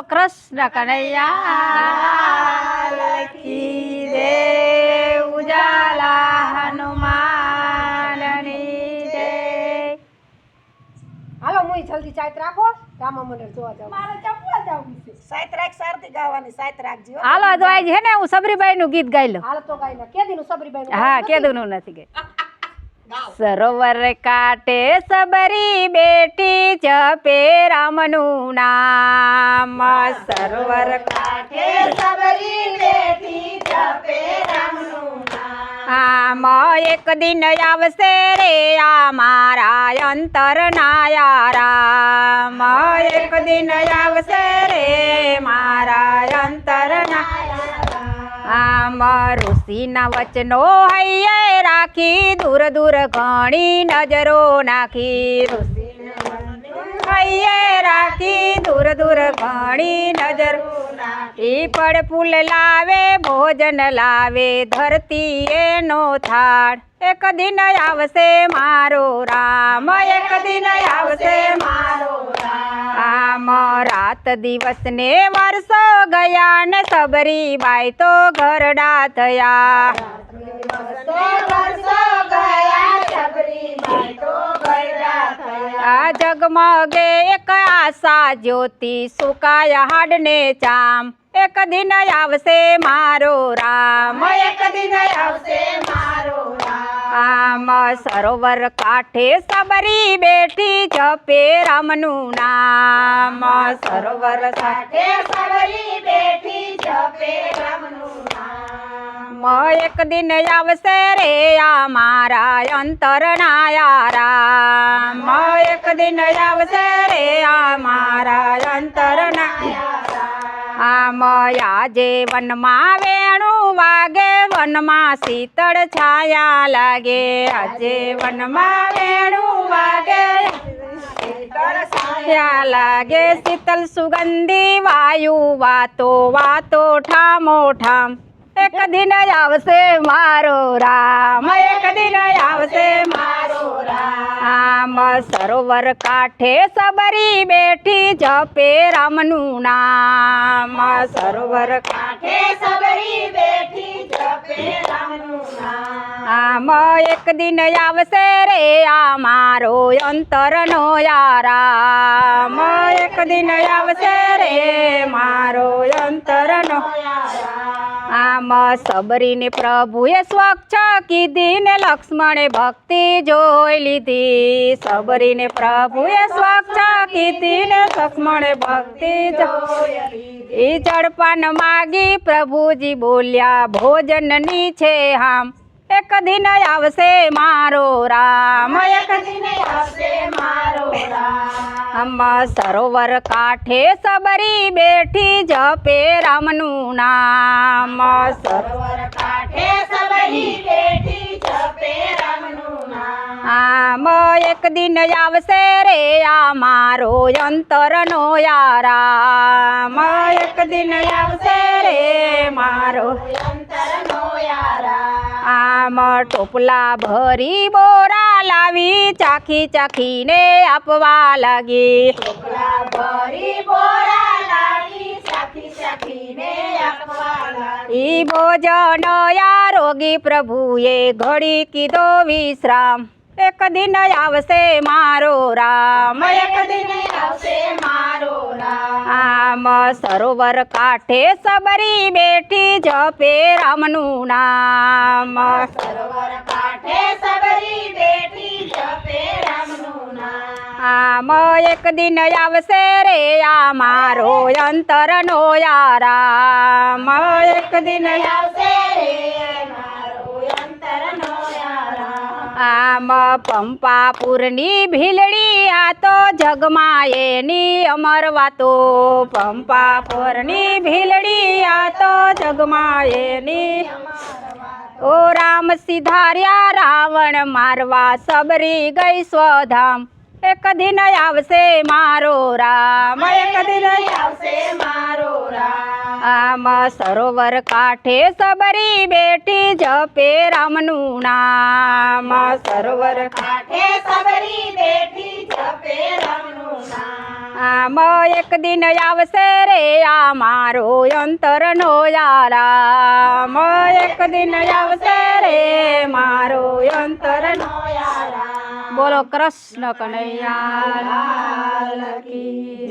બોલો કૃષ્ણ કનૈયા લખી દે ઉજાલા હનુમાનની દે હાલો મુઈ જલ્દી ચાત રાખો. રામા મંદિર જોવા જાવ મારે ચપવા જાવું છે. સાત રાખ સારથી ગાવાની સાત રાખજો હાલો તો આજ હે ને હું સબરીબાઈ નું ગીત ગાઈ લઉં. હાલો તો ગાઈ લો. કે દીનું સબરીબાઈ હા કે દીનું નથી ગઈ. સરોવર કાટે સબરી બેટી જપે રામનું નામ. સરોવર કાંઠે સબરી બેઠી જપે રામનું આમ એક દિન આવશે રે આ મારા અંતર રામ એક દિન આવશે રે મારા અંતર આમ ઋષિના વચનો હૈયે રાખી દૂર દૂર ઘણી નજરો નાખી ઋષિ હૈયે રાખી દૂર નજર. પડ ફૂલ લાવે, ભોજન લાવે, ધરતી એનો થાળ. એક દિન આવશે મારો રામ, એક દિન આવશે મારો આમ રાત દિવસ ને વર્ષો ગયા ને સબરી બાઈ તો ઘરડા થયા આ જગમગે એક આશા જ્યોતિ સુકાય હાડને ચામ. એક દિન આવશે મારો રામ. એક દિન આવશે મારો આમ સરોવર કાંઠે સબરી બેઠી જપે રામનું નામ. સરોવર કાંઠે સબરી બેઠી જપે મ એક દિન આવશે રે આ મારા અંતર રામ એક દિન આવશે રે આ મારા અંતર આમ આજે વનમાં વેણું વાગે, વનમાં શીતળ છાયા લાગે. આજે વનમાં વેણું વાગે લાગે. શીતલ સુગંધી વાયુ વાતો વાતો ઠામો ઠામ. એક દિન આવશે મારો રામ એક દિન આવશે મારો રામ સરોવર કાંઠે સબરી બેઠી જપે રામનું નામ સરોવર કાંઠે સબરી બેઠી જપે રામનું આમ એક દિન આવશે રે આ મારો અંતરનો યારામ એક દિન આવશે રે મારો અંતરનો આમ સબરીને પ્રભુએ સ્વચ્છ કીધી ને લક્ષ્મણે ભક્તિ જોઈ લીધી. સબરીને પ્રભુએ સ્વચ્છ કીધી ને લક્ષ્મણે ભક્તિ જોઈ એ જળપાન માગી પ્રભુજી બોલ્યા, ભોજનની છે હામ એક દિન આવશે મારો રામ એક દિન આવશે મારો આમ સરોવર કાંઠે સબરી બેઠી જપે રામનું નામ સરોવર કાંઠે સબરી બેઠી જપે રામનું નામ આમ એક દિન આવશે રે આ મારો અંતરનો યારામ એક દિન આવશે રે મારો અંતરનો યારા આમ ટોપલા ભરી બોરા લાવી ચાખી ચાખીને આપવા લાગી ટોપલા ભરી બોરા લાવી સાખી સાખીને આપવા લાગી ઈ ભોજન આરોગી પ્રભુએ ઘડી કીધો વિશ્રામ એક દિન આવશે મારો રામ એક દિન આવશે મારો રામ આમ સરોવર કાંઠે સબરી બેઠી જપે રામનું નામ. સરોવર કાંઠે સબરી બેઠી જપે રામનું નામ. આમ એક દિન આવશે રે આ મારો અંતરનો યારામ એક દિન આવશે રે મારો અંતરનો આમ પંપાપુરની ભીલડી આ તો જગમાં એની અમર વાતો પંપાપુરની ભીલડી આ તો જગમાં એની ઓ રામ સિધાર્યા રાવણ મારવા સબરી ગઈ સ્વધામ એક દિન આવશે મારો રામ એક દિન આવશે મારો રામ આમ સરોવર કાંઠે સબરી બેઠી જપે રામનું નામ સરોવર કાંઠે સબરી બેઠી જપે રામનું નામ આમ એક દિન આવશે રે આ મારો અંતરનો આરામ એક દિન આવશે રે મારો અંતરનો બોલો કૃષ્ણ કનૈયા લાલ કી